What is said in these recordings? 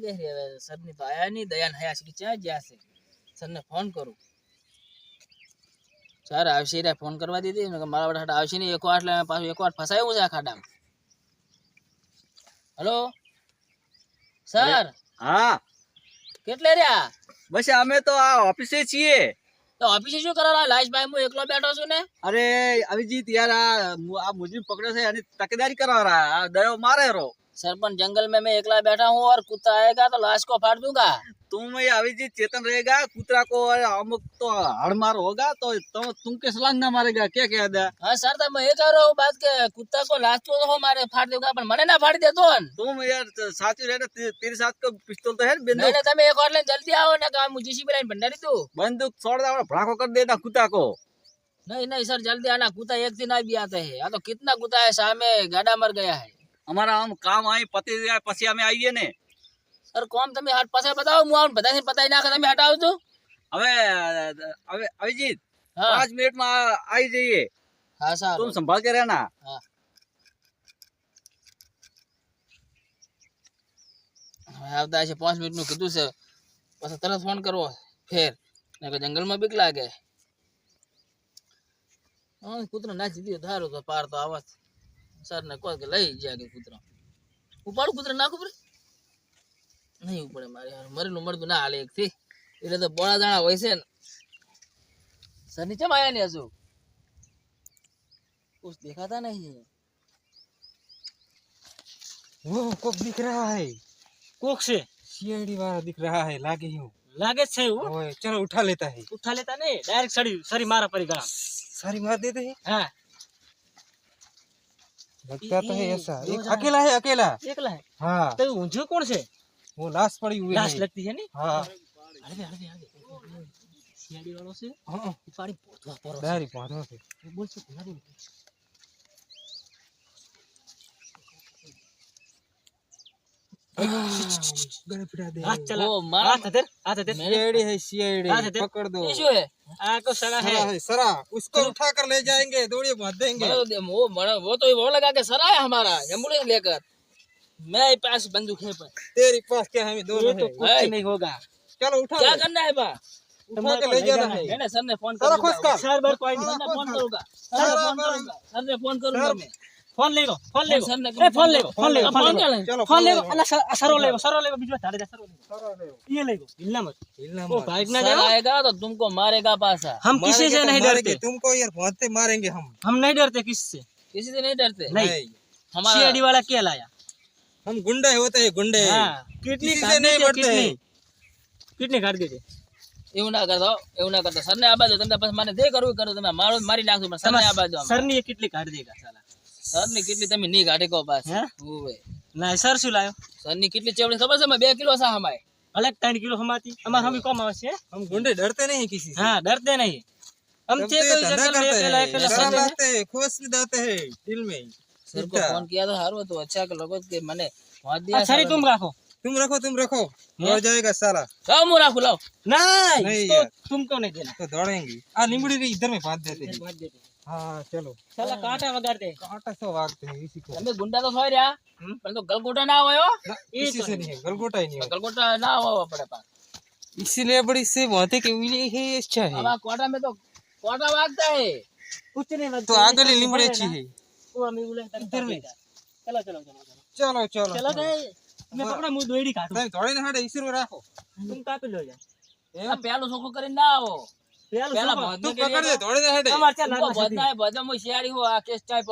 લાગે છે હવે સરની તો આયા નહીં દયાન હયા છે ક્યાં ગયા છે સરને ફોન કરું સર આવશે રે ફોન કરવા દીધી ને મારા વડે આવશે નહીં એકવાર એટલે પાછું એકવાર ફસાયું છે આ ખાડામાં હલો સર હા કેટલે રહ્યા બસ અમે તો આ ઓફિસે છીએ તો ઓફિસે શું કરવા કરો લાશભાઈ હું એકલો બેઠો છું ને અરે અભિજીત યાર આ મુજબ પકડ્યો છે એની તકેદારી કરવા દયો મારે રહો सरपंच जंगल में मैं एकला बैठा हूँ और कुत्ता आएगा तो लाश को फाड़ दूंगा तुम अभी जी चेतन रहेगा कुतरा को अमुक तो हड़ मार होगा तो, तो तुम के सलांग ना मारेगा क्या कह दे हाँ सर तो मैं ये कह रहा हूँ बात के कुत्ता को लाश तो हो तो मारे फाड़ देगा पर मने ना फाड़ दे तो तुम यार तो साथी रहे तेरे साथ को पिस्तौल तो है बंदूक ना तुम एक और लाइन जल्दी आओ ना काम मुझे सी लाइन नहीं तू बंदूक छोड़ दे भड़ाको कर देना कुत्ता को नहीं नहीं सर जल्दी आना कुत्ता एक दिन आ भी आता है तो कितना कुत्ता है सामने गाड़ा मर गया है અમારા આમ કામ આવી પતી જાય પછી અમે આવીએ ને સર કોમ તમે હાથ પાસે બતાવો હું આવું બધાને પતાવી નાખે તમે હટાવજો હવે હવે અભિજીત પાંચ મિનિટમાં આવી જઈએ હા સર તું સંભાળ કે રહેના આવતા છે પાંચ મિનિટનું કીધું છે પછી તરત ફોન કરવો ફેર ને જંગલમાં બીક લાગે કૂતરો ના દીધો ધારો તો પાર તો આવત સરને કહો કે લઈ જાય કે કૂતરા ઉપાડું કૂતરા નાખું પડે નહીં ઉપડે મારે યાર મરેલું મળતું ના હાલે એકથી એટલે તો બોળા દાણા હોય છે ને સરની ચમ આયા ને હજુ કુછ દેખાતા નહીં વો કોક દિખ રહા હે કોક છે સીઆઈડી વાળા દિખ રહા હે લાગે હું લાગે છે वो चलो उठा ઉઠા લેતા उठा लेता नहीं डायरेक्ट सड़ी सरी मारा पर गला सरी मार देते हैं हाँ लगता तो है ऐसा एक अकेला है अकेला अकेला है हाँ तो ऊंझे कौन से वो लाश पड़ी हुई लाश लगती है नहीं हाँ अरे अरे अरे सीआईडी वालों से हाँ पाड़ी बहुत बहुत बहुत बहुत बहुत बहुत बहुत बहुत वो तो वो लगा के सरा है हमारा एम्बुलेंस लेकर मैं पास बंदूक है पर तेरे पास क्या हमें दोनों तो कुछ नहीं होगा चलो उठा क्या करना है बा उठा के ले जाना है सर ने फोन कर सर बार पॉइंट सर फोन करूंगा सर ने फोन करूंगा मैं फोन लेगो फोन ए फोन फोन फोन फोन अल्लाह सरो सरो बीच में दे सरो ये हिलना मत हिलना मत ना आएगा तो तुमको मारेगा पासा हम किसी से तो नहीं डरते तुमको यार बहुत से मारेंगे हम हम नहीं डरते किसी से किसी से नहीं डरते नहीं हमारा सीआईडी वाला क्या लाया हम गुंडे होते हैं गुंडे हाँ। कितनी से नहीं बढ़ते किडनी काट देते એવું ના કરતો એવું ના કરતો સરને આબાજો તમે મને જે કરવું કરો તમે મારો મારી નાખજો પણ સરને આબાજો સરની કેટલી કાઢ દેગા સાલા સરની કેટલી તમે 2 3 हम चेक हैं खुश हैं दिल में सर को फोन किया हारो तो अच्छा मैंने दिया अच्छा तुम रखो तुम रखो तुम रखो हो जाएगा साला नहीं तुमको नहीं देना तो आ इधर में बांध देते हैं પેલો સોખો કરીને ના આવો પેલા બધું પકડ દે થોડે દે હેડે બધાય બધા મુશિયારી હો આ કેસ ચાય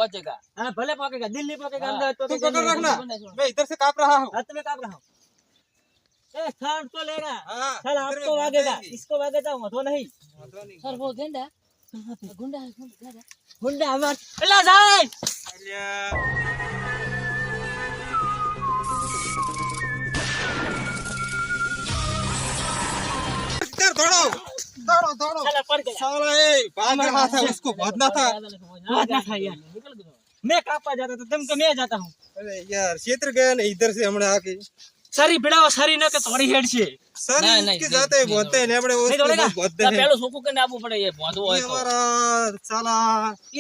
तो नहीं सर वो दौड़ो दौड़ो साला ए भाग रहा था उसको भागना था भागना था यार मैं कापा जाता था तुम तो मैं जाता हूँ अरे यार क्षेत्र गया ना इधर से हमने आके સારી ભેડાઓ સારી ન કે થોડી હેડ છે સારી કે જાતે બોતે ને આપણે ઓસ બોતે ને પેલો સોકો કરીને આપવું પડે એ બોતો હોય તો મારા સાલા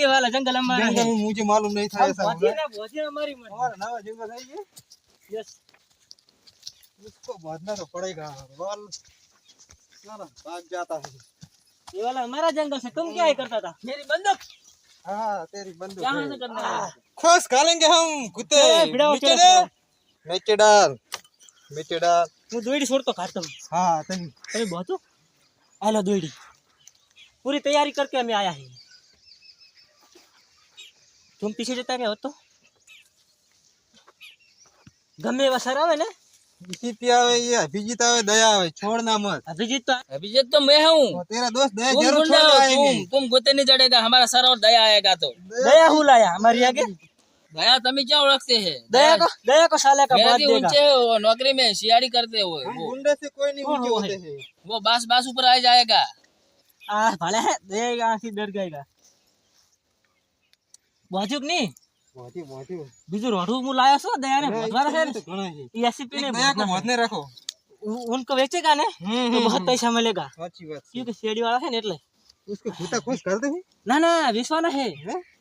એ વાલા જંગલ અમારી જંગલ મુજે માલુમ નહીં થાય સાહેબ બોતે ના બોતે અમારી મને મારા નવા જંગલ થઈ ગયો યસ ઉસકો બોતના તો પડેગા વાલ भाग जाता है ये वाला हमारा जंगल से तुम क्या करता था मेरी बंदूक हाँ तेरी बंदूक से करना है हाँ। खा लेंगे हम कुत्ते छोड़ तो खाता तो। हूँ हाँ बहुत हेलो पूरी तैयारी करके हमें आया है तुम पीछे जता हो तो गमे वसर आवे ना तो मैं हूँ तेरा दोस्त दया जरूर छोड़ तुम तुम गोते नहीं जड़ेगा हमारा सर और दया आएगा तो दया हूँ लाया हमारी आगे दया तुम क्या ओळखते है दया को दया को साले का बात देगा ऊंचे नौकरी में सियाड़ी करते हुए वो गुंडे से कोई नहीं ऊंचे होते हैं वो बास बास ऊपर आ जाएगा आ भले है देगा आंखी डर जाएगा बाजूक नहीं બીજું રોટું હું લાયો છું દયા ને ભગવાન છે એસીપી ને ભગવાન ને રાખો ઉનકો વેચેગા ને તો બહુ પૈસા મળેગા સાચી વાત કે શેડી વાળા છે ને એટલે उसको खुदा खुश कर दे ना ना बेचवाना है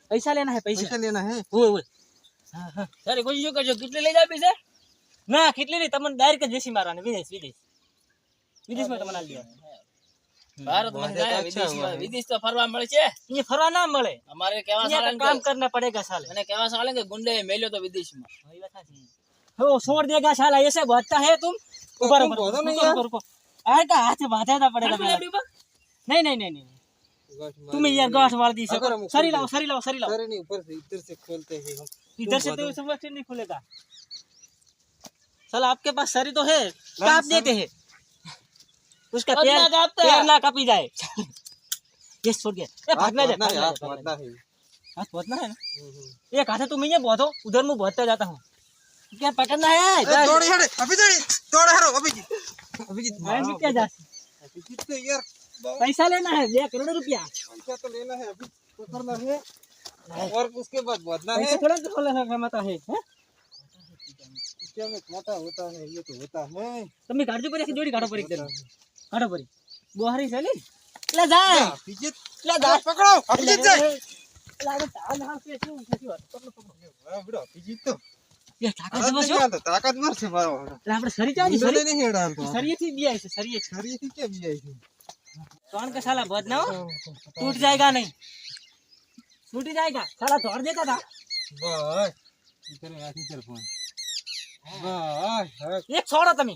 पैसा लेना है पैसा पैसा लेना है वो અરે કોઈ શું કરજો કેટલી લઈ જાવી છે ના કેટલી નહીં તમને ડાયરેક્ટ જેસી વેસી મારવાની વિદેશ વિદેશ વિદેશમાં તમને આલી દેવા हो छोड़ देगा साला ऐसे है तुम ऊपर ऊपर नहीं पड़ेगा नहीं नहीं नहीं नहीं तुम्हें यार गांठ मार दी सरी लाओ सरी लाओ सरी लाओ अरे नहीं ऊपर से इधर से खोलते हैं इधर से तो नहीं खुलेगा साला आपके पास सरी तो है आप देते हैं उसका पैर पैर ना कपी जाए ये छोड़ गया भागना है हाथ है ना एक हम्म, हम्म। तुम ये बहुत उधर मुँह बहुतता जाता हूँ क्या पकड़ना है अभी तो अभी क्या जा तो यार पैसा लेना है ये करोड़ रुपया पैसा तो लेना है अभी पकड़ना तो है और उसके बाद बदना है थोड़ा तो है क्या होता है ये तो होता है तुम्हें गाड़ी पर जोड़ी गाड़ो पर एक देना હટો પરી બોહારી છે લી એટલે જાય અભિજીત એટલે જાય પકડો અભિજીત જાય લાગે તાન હા કે શું થતી વાત પકડો પકડો બડો અભિજીત તો એ તાકાતવર છે તાકાતવર છે મારો એટલે આપણે સરી જાની સરી નહીં હેડાન તો સરીએથી બિયાય છે સરીએ સરીએથી કે બિયાય છે કોણ કે સાલા બદ ના તૂટ જાયગા નહીં તૂટી જાયગા સાલા તોડ દેતા તા બસ ઇતરે આથી ફોન બસ એક છોડો તમે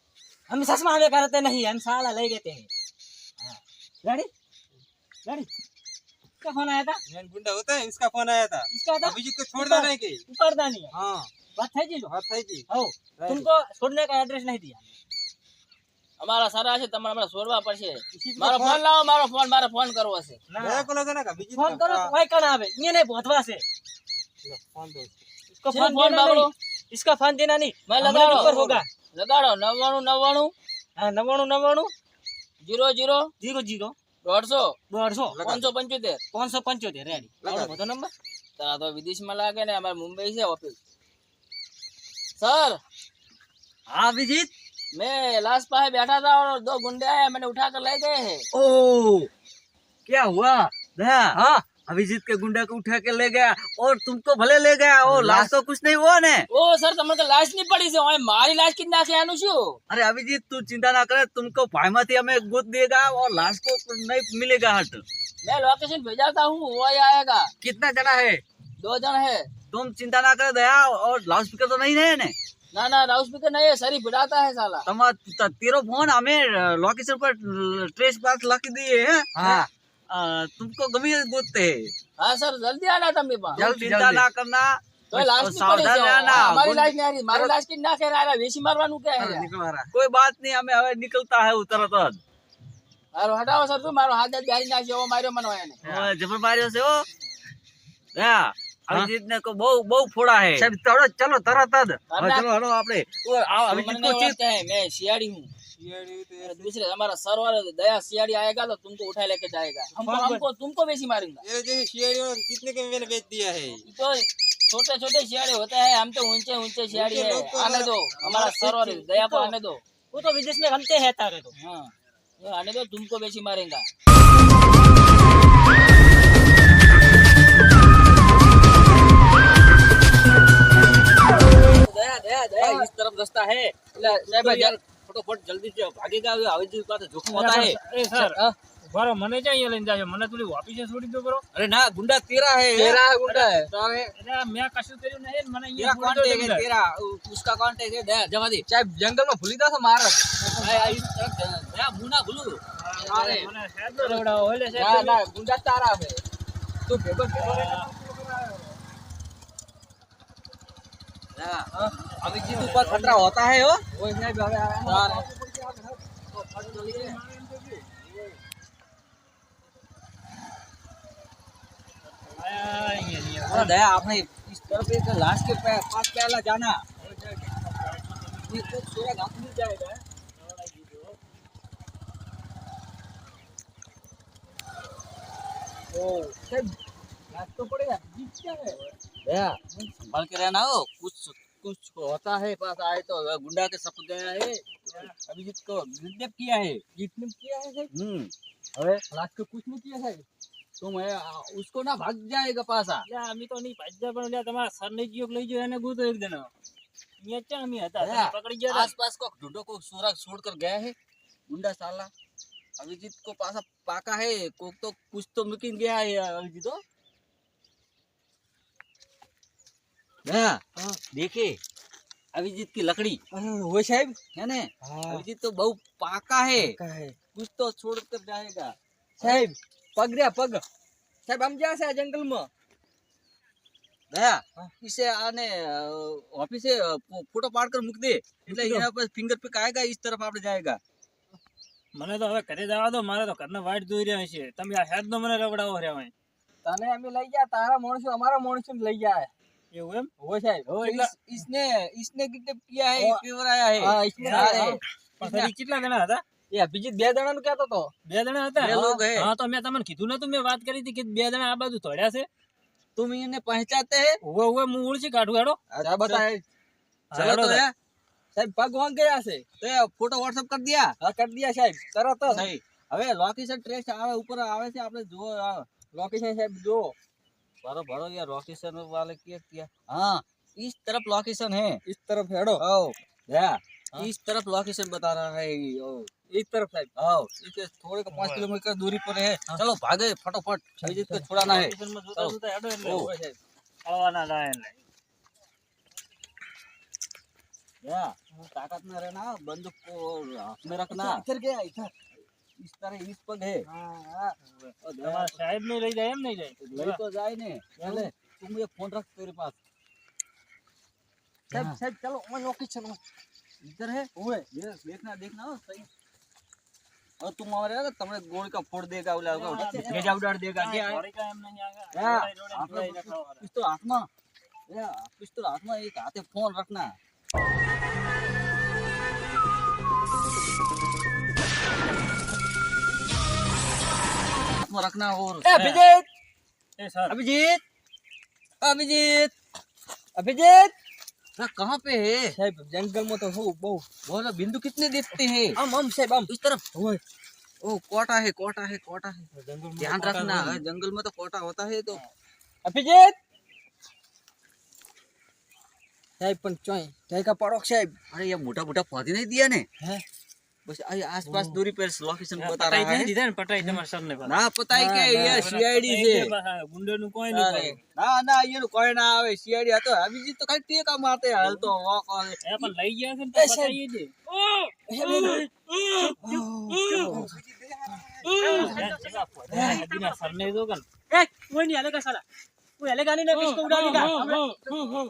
हम ससमा हमें करते नहीं हम साला ले लेते हैं हाँ। लड़ी लड़ी इसका फोन आया था गुंडा होता है इसका फोन आया था इसका था अभिजीत को छोड़ना नहीं ऊपर दानी हां जी जी हो तुमको छोड़ने का एड्रेस नहीं दिया इसका फोन देना नहीं मैं लगा ऊपर होगा લગાડો નવ્વાણું નવ્વાણું હા નવ્વાણું નવ્વાણું જીરો જીરો જીરો જીરો દોઢસો દોઢસો પાંચસો પંચોતેર પાંચસો પંચોતેર રેડી બધો નંબર તારા તો વિદેશમાં લાગે ને અમારે મુંબઈ છે ઓફિસ સર હા અભિજીત મેં લાશ પાસે બેઠા હતા દો दो મને ઉઠા मैंने उठा कर ले गए हैं ओ क्या हुआ अभिजीत के गुंडा को उठा के ले गया और तुमको तो भले ले गया ओ लाश तो कुछ नहीं हुआ ने ओ सर तुम तो मतलब लाश नहीं पड़ी से मारी लाश कितना से आनु अरे अभिजीत तू चिंता ना करे तुमको भाईमाती हमें गुद देगा और लाश को नहीं मिलेगा हट मैं लोकेशन भेजाता हूँ वो ही आएगा कितना जना है दो जन है तुम चिंता ना करे दया और लाउड स्पीकर तो नहीं है ना ना लाउड स्पीकर तो नहीं है सर ही बुलाता है साला तो तेरा फोन हमें लोकेशन पर ट्रेस पास लग दिए है हाँ तुमको गमी गोदते हैं सर जल्दी आना तुम भी जल्दी चिंता ना करना કોઈ વાત નહીં અમે હવે નીકળતા હે તરત જ મારો હટાવો સર તું મારો હાથ ગાડી નાખજો એવો માર્યો મને એને જબર માર્યો છે ઓ હા અભિજીત ને બહુ બહુ ફોડા હે સાહેબ ચલો ચલો તરત જ ચલો હલો આપણે અભિજીત કો ચીત હે મે શિયાળી હું दूसरे हमारा सर वाले तो दया सियाड़ी आएगा तो तुमको उठा लेके जाएगा हमको हमको तुमको बेची मारूंगा कितने के मैंने बेच दिया है तो छोटे छोटे सियाड़े होते हैं हम तो ऊंचे ऊंचे सियाड़ी है तो आने दो हमारा सर वाले दया को आने दो वो तो विदेश में घंटे है तारे तो हाँ तो आने दो तुमको बेची मारेगा दया दया दया इस तरफ रास्ता है ફટોફટ જલ્દી ભાગી જાવ આવી પાસે જોખમ હોતા એ સર બરો મને ક્યાં લઈને જાજો મને તું ઓફિસે છોડી દો બરો અરે ના ગુંડા તેરા હે તેરા ગુંડા હે તારે અરે મેં કશું કર્યું નહીં મને અહીંયા કોન્ટેક હે તેરા ઉસકા કોન્ટેક હે જવા દે ચાહે જંગલ માં ભૂલી દાસ માર મેં મુના ભૂલું અરે મને હેડ રવડા ઓલે છે ના ગુંડા તારા હે તું ભેગો ભેગો अभी जिस ऊपर खतरा होता है वो दया आपने इस तरफ एक लास्ट के पास पहला जाना ये तो सूरज मिल जाएगा ओ तो पड़ेगा जीत क्या है संभाल के रहना हो कुछ कुछ होता है पास आए तो गुंडा के सप गया है अभिजीत को किडनैप किया है किडनैप किया है हम्म अरे लाश को कुछ नहीं किया है तो मैं उसको ना भाग जाएगा पासा या हमी तो नहीं भाग जा पण તમારા સરને જીઓ લઈ જો એને ગુતો એક દેનો અહીંયા ચા હમી હતા પકડી ગયા આસપાસ કો ઢૂંઢો को सोरा छोड़ कर गया है गुंडा साला अभिजीत को पासा पाका है को तो कुछ तो मिकिन गया है अभिजीत तो હા દેખે अभिजीत की लकड़ी वो साहब है ना अभिजीत तो बहुत पाका है कुछ तो छोड़ कर जाएगा साहब पग रहा पग साहब हम जा से जंगल में ગયા ઇસે આને ઓફિસે ફોટો પાડ કર મૂક દે એટલે એના પર ફિંગર પિક આયેગા ઇસ તરફ આપણે જાયેગા મને તો હવે ઘરે જવા દો મારે તો ઘરના વાટ જોઈ રહ્યા છે તમે આ હેડ નો મને રવડાવો રહ્યા તને અમે લઈ ગયા તારા માણસો અમારા માણસો લઈ ગયા એવું એમ હો સાહેબ હો ઇસને કાઢું સાહેબ પગ ગયા છે તો ફોટો WhatsApp કરી દિયા કરી દિયા સાહેબ તરત નહીં હવે લોકેશન ટ્રેસ આવે ઉપર આવે છે આપણે જો લોકેશન સાહેબ જો भरो भरो यार लोकेशन वाले किया किया हाँ इस तरफ लोकेशन है इस तरफ है ओ या हाँ? इस तरफ लोकेशन बता रहा है ओ इस तरफ है ओ इसके थोड़े का पाँच किलोमीटर दूरी पर है हाँ? चलो भागे फटाफट अभिजीत को छोड़ाना है ताकत में रहना बंदूक को हाथ में रखना इधर गया इधर ઇસ તારે ઇસ પગ હે હા તમારા સાહેબ ને લઈ જાય એમ નહીં જાય લઈ તો જાય ને ચાલે તું એક ફોન રાખ તેરે પાસ સાહેબ સાહેબ ચલો ઓન લોકેશન इधर है ओए यस देखना देखना हाँ, सही और तुम हमारे आगे तुमने गोल का फोड़ देगा उला होगा अच्छा, भेजा उड़ा देगा क्या है का हम नहीं आएगा हाँ, कुछ तो आत्मा हाँ, कुछ तो आत्मा एक हाथे फोन रखना हाथ रखना और अभिजीत अभिजीत अभिजीत अभिजीत कहाँ पे है साहब जंगल में तो हो बहु बहुत बिंदु कितने देखते हैं हम हम साहब हम इस तरफ ओ कोटा है कोटा है कोटा है जंगल ध्यान रखना जंगल में तो कोटा होता है तो अभिजीत સાહેબ પણ ચોય ઢેકા પડો સાહેબ અરે યાર મોટા મોટા ફોદી નહીં દિયા ને હે બસ આસપાસ દૂરી પર લોકેશન બતા રહા હે દીધા ને પટાઈ તમાર સર ને ના પતાઈ કે એ સીઆઈડી છે ગુંડો નું કોઈ નહીં ના ના એનું કોઈ ના આવે સીઆઈડી હતો અભિજીત તો ખાલી ટેકા મારતે હાલ તો વોક આવે એ પણ લઈ ગયા છે ને પતાઈ દે ઓ સર ને દો ગન એ કોઈ નહીં અલગ સાલા કોઈ અલગ આની ને બિસ્કો ઉડાડી કા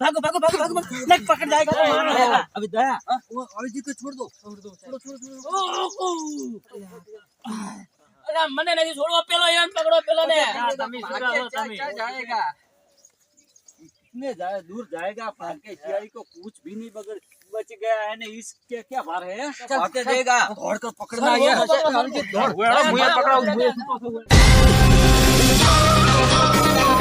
भागो भागो भागो भागो नहीं पकड़ जाएगा तो मार रहेगा अभी दया वो जी को छोड़ दो छोड़ दो छोड़ छोड़ो छोड़ो अरे मने नहीं छोड़ो पहले यार पकड़ो पहले ने तमी सुरा तमी जाएगा कितने जाए दूर जाएगा भाग के सियारी को कुछ भी नहीं बगड़ बच गया है ना इसके क्या बार है भाग के जाएगा दौड़ कर पकड़ना है ये जी दौड़ मुझे पकड़ो